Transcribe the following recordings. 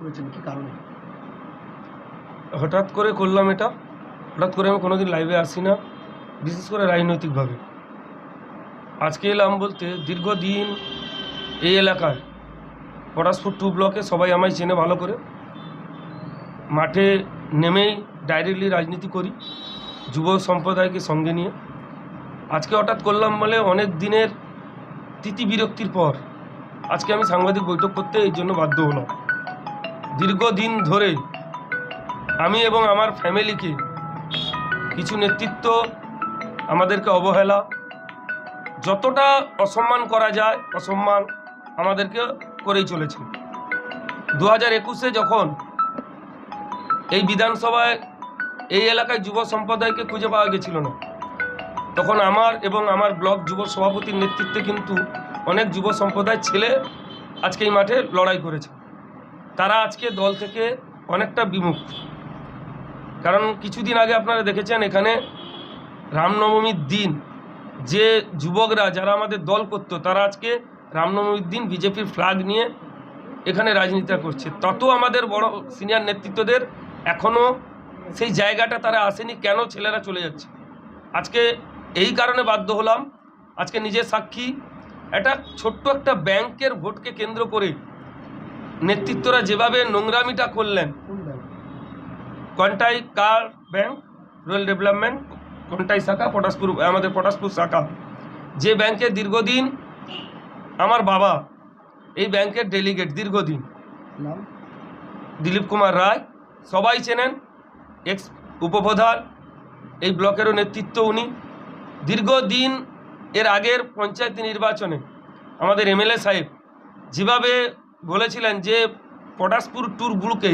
করেছেন, কি কারণে? হঠাৎ করে করলাম এটা। হঠাৎ করে আমি কোনোদিন লাইভে আসি না, বিশেষ করে রাজনৈতিকভাবে। আজকে এলাম বলতে দীর্ঘদিন এই এলাকায়, পটাশপুর টু ব্লকে সবাই আমায় চেনে ভালো করে। মাঠে নেমেই ডাইরেক্টলি রাজনীতি করি, যুব সম্প্রদায়কে সঙ্গে নিয়ে। আজকে হঠাৎ করলাম বলে অনেক দিনের তিতি বিরক্তির পর আজকে আমি সাংবাদিক বৈঠক করতে এই জন্য বাধ্য হলাম। দীর্ঘদিন ধরে আমি এবং আমার ফ্যামিলিকে কিছু নেতৃত্ব আমাদেরকে অবহেলা, যতটা অসম্মান করা যায়, অসম্মান আমাদেরকে করেই চলেছে। দু হাজার একুশে যখন এই বিধানসভায়, এই এলাকায় যুব সম্প্রদায়কে খুঁজে পাওয়া গেছিল না, তখন আমার এবং আমার ব্লক যুব সভাপতির নেতৃত্বে কিন্তু অনেক যুব সম্প্রদায় ছেলে আজকে এই মাঠে লড়াই করেছে। তারা আজকে দল থেকে অনেকটা বিমুখ। কারণ কিছুদিন আগে আপনারা দেখেছেন এখানে রামনবমীর দিন, যে যুবকরা যারা আমাদের দল করতো, তারা আজকে রামনবমীর দিন বিজেপির ফ্ল্যাগ নিয়ে এখানে রাজনীতি করছে। তত আমাদের বড় সিনিয়র নেতৃত্বদের এখনও সেই জায়গাটা তারা আসেনি, কেন ছেলেরা চলে যাচ্ছে? আজকে এই কারণে বাধ্য হলাম। আজকে নিজের সাক্ষী, একটা ছোট্ট একটা ব্যাংকের ভোটকে কেন্দ্র করে নেতৃত্বরা যেভাবে নোংরামিটা করলেন কোন কন্টাই কার ব্যাংক রুরাল ডেভেলপমেন্ট কন্টাই শাখা পটাশপুর আমাদের পটাশপুর শাখা। যে ব্যাংকে দীর্ঘদিন আমার বাবা এই ব্যাংকের ডেলিগেট দীর্ঘদিন। দিলীপ কুমার রায় সবাই চেনেন এক্স উপপ্রধান এই ব্লকেরও নেতৃত্ব উনি। দীর্ঘদিন এর আগের পঞ্চায়েত নির্বাচনে আমাদের এমএলএ সাহেব যেভাবে বলেছিলেন যে পটাশপুর ট্যুর ব্লকে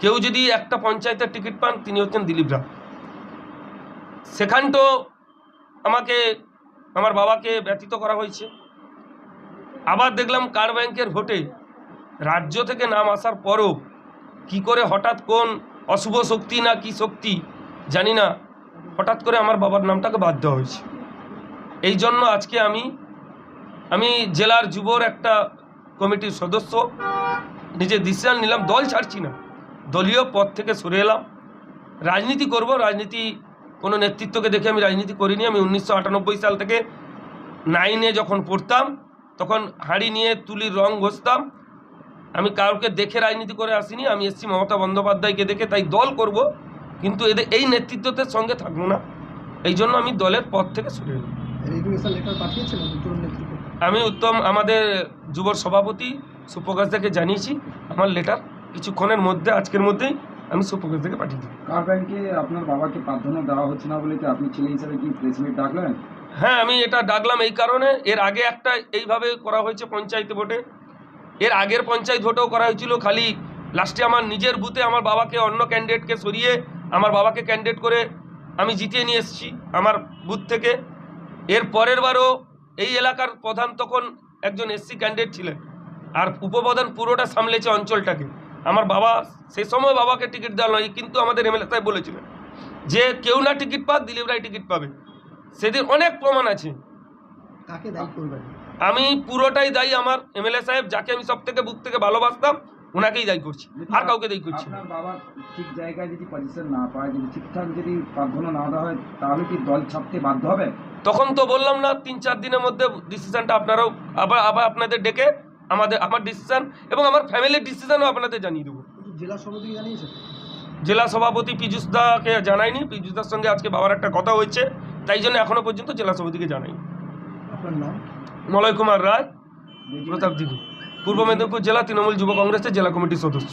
কেউ যদি একটা পঞ্চায়েতের টিকিট পান, তিনি হচ্ছেন দিলীপ রায়। সেখানটাও আমাকে, আমার বাবাকে ব্যতীত করা হয়েছে। আবার দেখলাম কার ব্যাংকের ভোটে রাজ্য থেকে নাম আসার পরও কি করে হঠাৎ কোন অশুভ শক্তি না কি শক্তি জানি না, হঠাৎ করে আমার বাবার নামটাকে বাদ দেওয়া হয়েছে। এই জন্য আজকে আমি আমি জেলার যুবর একটা কমিটির সদস্য। নিজে ডিসিশন নিলাম, দল ছাড়ছি না। দলীয় পদ থেকে সরে এলাম। রাজনীতি করব, রাজনীতি কোনো নেতৃত্বকে দেখে আমি রাজনীতি করিনি। আমি উনিশশো আটানব্বই সাল থেকে নাইনে যখন পড়তাম, তখন হাঁড়ি নিয়ে তুলির রং ঘষতাম। আমি কাউকে দেখে রাজনীতি করে আসিনি। আমি এসছি মমতা বন্দ্যোপাধ্যায়কে দেখে, তাই দল করব। কিন্তু এদের, এই নেতৃত্বদের সঙ্গে থাকব না। এই জন্য আমি দলের পদ থেকে সরে এলাম। আমি উত্তম আমাদের যুবর সভাপতি সুপ্রকাশ দাকে জানিয়েছি। আমার লেটার কিছুক্ষণের মধ্যে আজকের মধ্যেই আমি সুপ্রকাশ দাকে পাঠিয়ে দিই। কার ব্যাংকে আপনার বাবাকে প্রাধান্য দেওয়া হচ্ছে না বলে কি আপনি ছেলে হিসাবে কি প্রেস মিট ডাকলেন? হ্যাঁ আমি এটা ডাকলাম এই কারণে। এর আগে একটা এইভাবে করা হয়েছে পঞ্চায়েত ভোটে। এর আগের পঞ্চায়েত ভোটেও করা হয়েছিল। খালি লাস্টে আমার নিজের বুথে আমার বাবাকে অন্য ক্যান্ডিডেটকে সরিয়ে আমার বাবাকে ক্যান্ডিডেট করে আমি জিতিয়ে নিয়ে এসেছি আমার বুথ থেকে। এর পরের বারও এই এলাকার প্রধান তখন একজন এসসি ক্যান্ডিডেট ছিলেন। আর উপপ্রধান পুরোটা সামলেছে অঞ্চলটাকে। আমার বাবা সে সময় বাবাকে টিকিট দেওয়া নয় কিন্তু আমাদের এমএলএ সাহেব বলেছিলেন যে কেউ না টিকিট পাক দিলীপ রায় টিকিট পাবে। সেদিন অনেক প্রমাণ আছে। আমি পুরোটাই দায়ী আমার এমএলএ সাহেব যাকে আমি সব থেকে বুক থেকে ভালোবাসতাম ওনাকেই দায়ী করছি। আর কাউকে দায়ী করছি বাবা ঠিক জায়গায় যদি পজিশন না পায় যদি ঠিকঠাক যদি প্রাধান্য না দেওয়া হয় তাহলে কি দল ছাড়তে বাধ্য হবে? তখন তো বললাম না তিন চার দিনের মধ্যে ডিসিশনটা আপনারাও আবার আবার আপনাদের ডেকে আমাদের আমার ডিসিশন এবং আমার ফ্যামিলির ডিসিশনও আপনাদের জানিয়ে দেবো। জেলা সভাপতিকে জানিয়েছেন জেলা সভাপতি পীযুষ দাকে জানাইনি পীযুষ দার সঙ্গে আজকে বাবার একটা কথা হয়েছে তাই জন্য এখনও পর্যন্ত জেলা সভাপতিকে জানাই আপনার নাম? মলয় কুমার রায় প্রতাপ দিঘি পূর্ব মেদিনীপুর জেলা তৃণমূল যুব কংগ্রেসের জেলা কমিটির সদস্য।